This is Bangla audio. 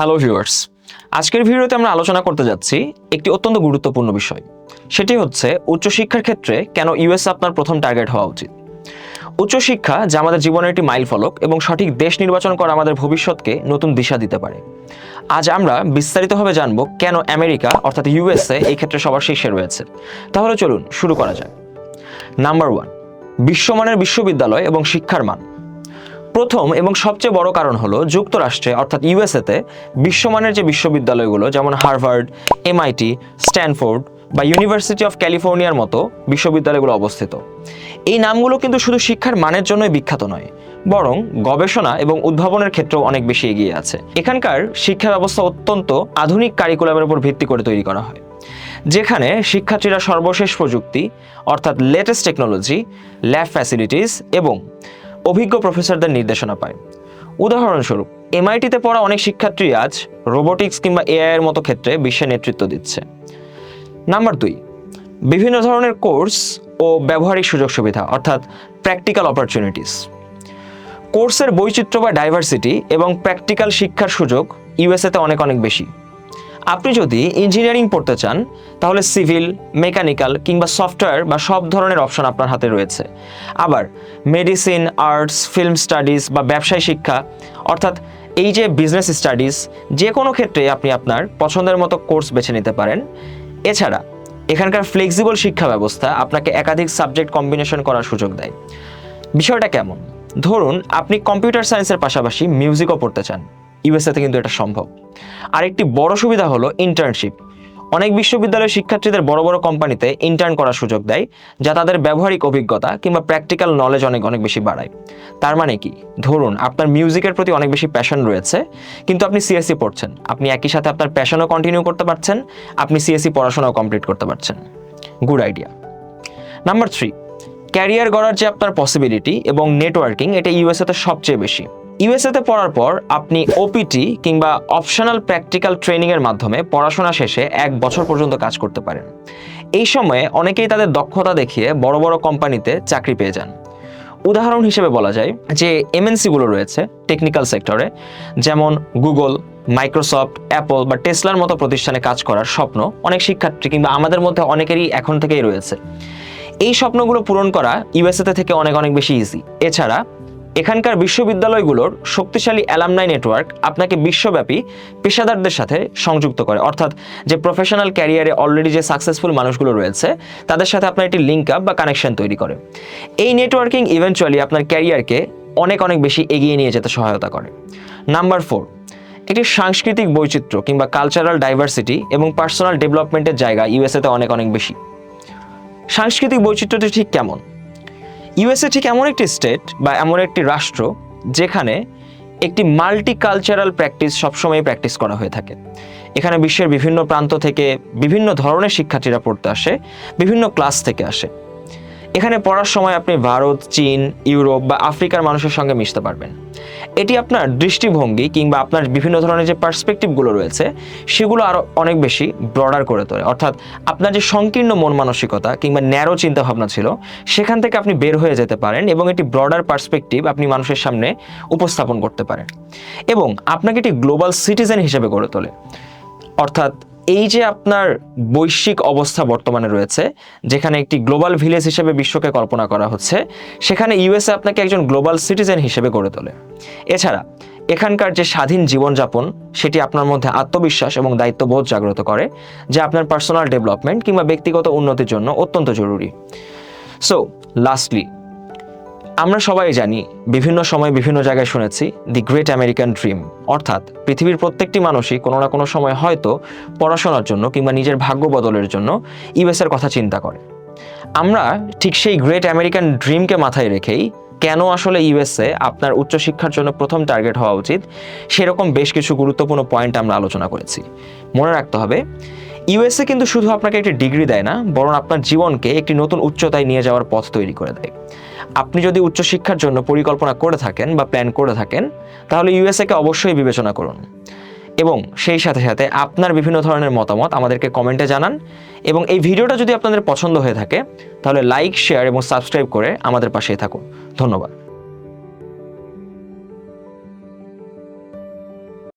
হ্যালো ভিউয়ার্স আজকের ভিডিওতে আমরা আলোচনা করতে যাচ্ছি একটি অত্যন্ত গুরুত্বপূর্ণ বিষয়। সেটি হচ্ছে উচ্চশিক্ষার ক্ষেত্রে কেন ইউএস আপনার প্রথম টার্গেট হওয়া উচিত? উচ্চশিক্ষা যা আমাদের জীবনের একটি মাইল ফলক এবং সঠিক দেশ নির্বাচন করা আমাদের ভবিষ্যৎকে নতুন দিশা দিতে পারে। আজ আমরা বিস্তারিতভাবে জানব কেন আমেরিকা, অর্থাৎ ইউএসএ এই ক্ষেত্রে সবার শীর্ষে রয়েছে। তাহলে চলুন শুরু করা যাক। নাম্বার ওয়ান বিশ্বমানের বিশ্ববিদ্যালয় এবং শিক্ষার মান। প্রথম এবং সবচেয়ে বড় কারণ হলো যুক্তরাষ্ট্রে, অর্থাৎ ইউএসএতে, বিশ্বমানের যে বিশ্ববিদ্যালয়গুলো, যেমন হার্ভার্ড, এমআইটি, স্ট্যানফোর্ড বা ইউনিভার্সিটি অফ ক্যালিফোর্নিয়ার মতো বিশ্ববিদ্যালয়গুলো অবস্থিত। এই নামগুলো কিন্তু শুধু শিক্ষার মানের জন্যই বিখ্যাত নয়, বরং গবেষণা এবং উদ্ভাবনের ক্ষেত্রেও অনেক বেশি এগিয়ে আছে। এখানকার শিক্ষা ব্যবস্থা অত্যন্ত আধুনিক কারিকুলামের উপর ভিত্তি করে তৈরি করা হয়, যেখানে শিক্ষার্থীরা সর্বশেষ প্রযুক্তি, অর্থাৎ লেটেস্ট টেকনোলজি, ল্যাব ফ্যাসিলিটিস এবং অভিজ্ঞ প্রফেসরদের নির্দেশনা পায়। উদাহরণস্বরূপ এমআইটিতে পড়া অনেক শিক্ষার্থী আজ রোবোটিক্স কিংবা এআই এর মতো ক্ষেত্রে বিশ্বে নেতৃত্ব দিচ্ছে। নাম্বার দুই, বিভিন্ন ধরনের কোর্স ও ব্যবহারিক সুযোগ সুবিধা, অর্থাৎ প্র্যাকটিক্যাল অপরচুনিটিস কোর্সের বৈচিত্র্য বা ডাইভার্সিটি এবং প্র্যাকটিক্যাল শিক্ষার সুযোগ ইউএসএতে অনেক অনেক বেশি। আপনি যদি ইঞ্জিনিয়ারিং পড়তে চান, তাহলে সিভিল, মেকানিক্যাল কিংবা সফটওয়্যার বা সব ধরনের অপশন আপনার হাতে রয়েছে। আবার মেডিসিন, আর্টস, ফিল্ম স্টাডিজ বা ব্যবসায় শিক্ষা, অর্থাৎ এই যে বিজনেস স্টাডিজ, যে কোনো ক্ষেত্রে আপনি আপনার পছন্দের মতো কোর্স বেছে নিতে পারেন। এছাড়া, এখানকার ফ্লেক্সিবল শিক্ষা ব্যবস্থা আপনাকে একাধিক সাবজেক্ট কম্বিনেশন করার সুযোগ দেয়। বিষয়টা কেমন? ধরুন, আপনি কম্পিউটার সায়েন্সের পাশাপাশি মিউজিকও পড়তে চান। ইউএসএতে কিন্তু এটা সম্ভব। আরেকটি বড় সুবিধা হলো ইন্টার্নশিপ অনেক বিশ্ববিদ্যালয়ের শিক্ষার্থীদের বড় বড় কোম্পানিতে ইন্টার্ন করার সুযোগ দেয়, যা তাদের ব্যবহারিক অভিজ্ঞতা কিংবা প্র্যাকটিক্যাল নলেজ অনেক অনেক বেশি বাড়ায়। তার মানে কি? ধরুন, আপনার মিউজিকের প্রতি অনেক বেশি প্যাশন রয়েছে, কিন্তু আপনি সিএসসি পড়ছেন। আপনি একই সাথে আপনার প্যাশনও কন্টিনিউ করতে পারছেন, আপনি সিএসসি পড়াশোনাও কমপ্লিট করতে পারছেন। Good idea number three career গড়ার যে আপনার পসিবিলিটি এবং নেটওয়ার্কিং এটা ইউএসএতে সবচেয়ে বেশি। ইউএসএতে পড়ার পর আপনি ওপিটি কিংবা অপশনাল প্র্যাকটিক্যাল ট্রেনিংয়ের মাধ্যমে পড়াশোনা শেষে এক বছর পর্যন্ত কাজ করতে পারেন। এই সময়ে অনেকেই তাদের দক্ষতা দেখিয়ে বড় বড় কোম্পানিতে চাকরি পেয়ে যান। উদাহরণ হিসেবে বলা যায় যে এমএনসিগুলো রয়েছে টেকনিক্যাল সেক্টরে যেমন গুগল মাইক্রোসফট অ্যাপল বা টেসলার মতো প্রতিষ্ঠানে কাজ করার স্বপ্ন অনেক শিক্ষার্থী কিংবা আমাদের মধ্যে অনেকেরই এখন থেকেই রয়েছে। এই স্বপ্নগুলো পূরণ করা ইউএসএতে থেকে অনেক অনেক বেশি ইজি এছাড়া এখানকার বিশ্ববিদ্যালয়গুলোর শক্তিশালী অ্যালামনাই নেটওয়ার্ক আপনাকে বিশ্বব্যাপী পেশাদারদের সাথে সংযুক্ত করে। অর্থাৎ যে প্রফেশনাল ক্যারিয়ারে অলরেডি যে সাকসেসফুল মানুষগুলো রয়েছে, তাদের সাথে আপনার একটি লিঙ্ক আপ বা কানেকশন তৈরি করে। এই নেটওয়ার্কিং ইভেনচুয়ালি আপনার ক্যারিয়ারকে অনেক অনেক বেশি এগিয়ে নিয়ে যেতে সহায়তা করে। নাম্বার ফোর একটি সাংস্কৃতিক বৈচিত্র্য কিংবা কালচারাল ডাইভার্সিটি এবং পার্সোনাল ডেভেলপমেন্টের জায়গা ইউএসএতে অনেক অনেক বেশি। সাংস্কৃতিক বৈচিত্র্যটি ঠিক কেমন? ইউএসএ ঠিক এমন একটি স্টেট বা এমন একটি রাষ্ট্র যেখানে একটি মাল্টিকালচারাল প্র্যাকটিস সবসময় প্র্যাকটিস করা হয়ে থাকে। এখানে বিশ্বের বিভিন্ন প্রান্ত থেকে বিভিন্ন ধরনের শিক্ষার্থীরা পড়তে আসে, বিভিন্ন ক্লাস থেকে আসে। এখানে পড়ার সময় আপনি ভারত, চীন, ইউরোপ বা আফ্রিকার মানুষের সঙ্গে মিশতে পারবেন। এটি আপনার দৃষ্টিভঙ্গি কিংবা আপনার বিভিন্ন ধরনের যে পার্সপেক্টিভগুলো রয়েছে, সেগুলো আরও অনেক বেশি ব্রডার করে তোলে। অর্থাৎ আপনার যে সংকীর্ণ মন মানসিকতা কিংবা ন্যারো চিন্তাভাবনা ছিল, সেখান থেকে আপনি বের হয়ে যেতে পারেন এবং একটি ব্রডার পার্সপেক্টিভ আপনি মানুষের সামনে উপস্থাপন করতে পারেন। এবং আপনাকে একটি গ্লোবাল সিটিজেন হিসেবে গড়ে তোলে। অর্থাৎ এই যে আপনার বৈশ্বিক অবস্থা বর্তমানে রয়েছে, যেখানে একটি গ্লোবাল ভিলেজ হিসেবে বিশ্বকে কল্পনা করা হচ্ছে, সেখানে ইউএসএ আপনাকে একজন গ্লোবাল সিটিজেন হিসেবে গড়ে তোলে। এছাড়া, এখানকার যে স্বাধীন জীবনযাপন, সেটি আপনার মধ্যে আত্মবিশ্বাস এবং দায়িত্ববোধ জাগ্রত করে, যা আপনার পার্সোনাল ডেভেলপমেন্ট কিংবা ব্যক্তিগত উন্নতির জন্য অত্যন্ত জরুরি। সো লাস্টলি আমরা সবাই জানি, বিভিন্ন সময় বিভিন্ন জায়গায় শুনেছি দি গ্রেট আমেরিকান ড্রিম অর্থাৎ পৃথিবীর প্রত্যেকটি মানুষই কোনো না কোনো সময় হয়তো পড়াশোনার জন্য কিংবা নিজের ভাগ্য বদলের জন্য ইউএসের কথা চিন্তা করে। আমরা ঠিক সেই গ্রেট আমেরিকান ড্রিমকে মাথায় রেখেই কেন আসলে ইউএসএ আপনার উচ্চশিক্ষার জন্য প্রথম টার্গেট হওয়া উচিত? সেরকম বেশ কিছু গুরুত্বপূর্ণ পয়েন্ট আমরা আলোচনা করেছি। মনে রাখতে হবে, ইউএসএ কিন্তু শুধু আপনাকে একটি ডিগ্রি দেয় না, বরং আপনার জীবনকে একটি নতুন উচ্চতায় নিয়ে যাওয়ার পথ তৈরি করে দেয়। আপনি যদি উচ্চশিক্ষার জন্য পরিকল্পনা করে থাকেন বা প্ল্যান করে থাকেন, তাহলে ইউএসএকে অবশ্যই বিবেচনা করুন। এবং সেই সাথে সাথে আপনার বিভিন্ন ধরনের মতামত আমাদেরকে কমেন্টে জানান। এবং এই ভিডিওটা যদি আপনাদের পছন্দ হয়ে থাকে, তাহলে লাইক শেয়ার এবং সাবস্ক্রাইব করে আমাদের পাশেই থাকুন। ধন্যবাদ।